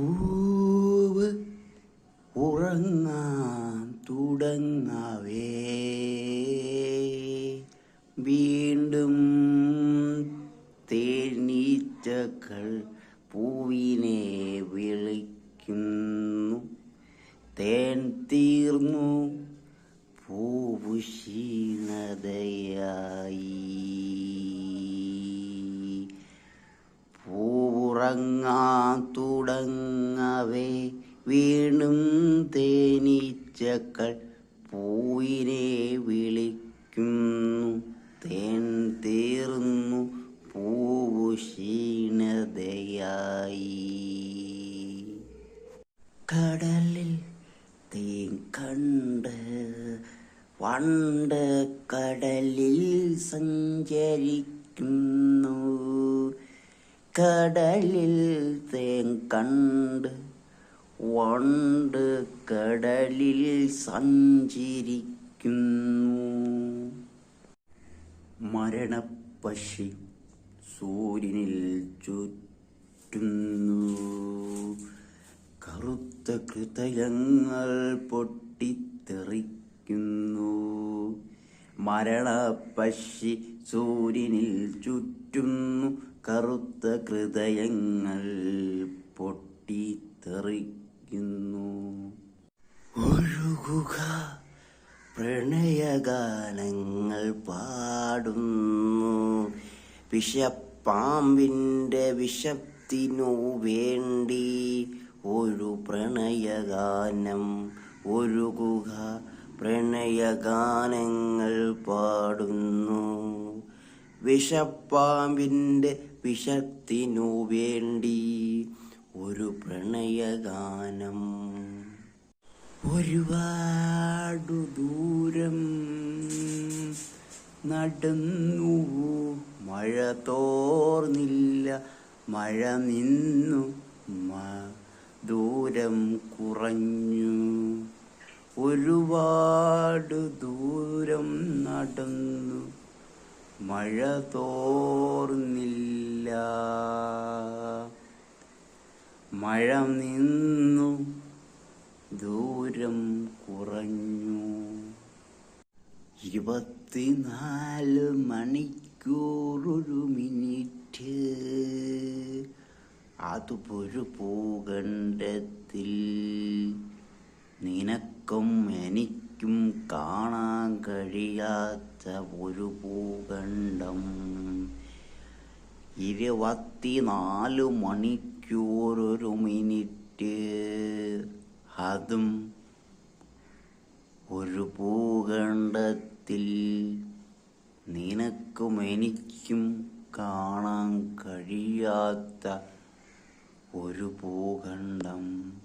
പൂവ് ഉറങ്ങാൻ തുടങ്ങവേ. വീണ്ടും തേനീച്ചകൾ പൂവിനെ വിളിക്കുന്നു. തേൻ തീർന്നു. പൂവ് ക്ഷീണതയായി. പൂവുറങ്ങാൻ തുടങ്ങവേ വീണും തേനീച്ചകൾ പൂവിനെ വിളിക്കുന്നു. തേൻ തീർന്നു പൂവു ക്ഷീണതയായി. കടലിൽ തേൻ കണ്ട് വണ്ട് കടലിൽ സഞ്ചരിക്കുന്നു. കടലിൽ തേൻ കണ്ട് വണ്ട് കടലിൽ സഞ്ചരിക്കുന്നു. മരണപ്പശി സൂര്യനിൽ ചുറ്റുന്നു. കറുത്ത കൃതയങ്ങൾ പൊട്ടിത്തെറിക്കുന്നു. മരണപ്പശി സൂര്യനിൽ ചുറ്റുന്നു. കറുത്ത ഹൃദയങ്ങൾ പൊട്ടിത്തെറിക്കുന്നു. ഒഴുകുക പ്രണയഗാനങ്ങൾ പാടുന്നു. വിഷപ്പാമ്പിന്റെ വിഷത്തിനു വേണ്ടി ഒരു പ്രണയഗാനം ഒഴുകുക. പ്രണയഗാനങ്ങൾ പാടുന്നു. വിഷപ്പാമ്പിന്റെ വിഷത്തിനു വേണ്ടി ഒരു പ്രണയഗാനം. ഒരുപാടു ദൂരം നടന്നു മഴ തോർന്നില്ല മഴ നിന്നു ദൂരം കുറഞ്ഞു. ഒരുപാട് ദൂരം നടന്നു മഴ തോർന്നില്ല. മഴ നിന്നു ദൂരം കുറഞ്ഞു. ഇരുപത്തിനാല് മണിക്കൂറൊരു മിനിറ്റ്. ഭൂഖണ്ഡത്തിൽ നിനക്കും എനിക്കും കാണാൻ കഴിയാത്ത ഒരു ഭൂഖണ്ഡം ഇരുപത്തിനാല് മണിക്കൂറൊരു മിനിറ്റ്. അതും ഒരു ഭൂഖണ്ഡത്തിൽ. നിനക്കും എനിക്കും കാണാൻ കഴിയാത്ത ഒരു ഭൂഖണ്ഡം.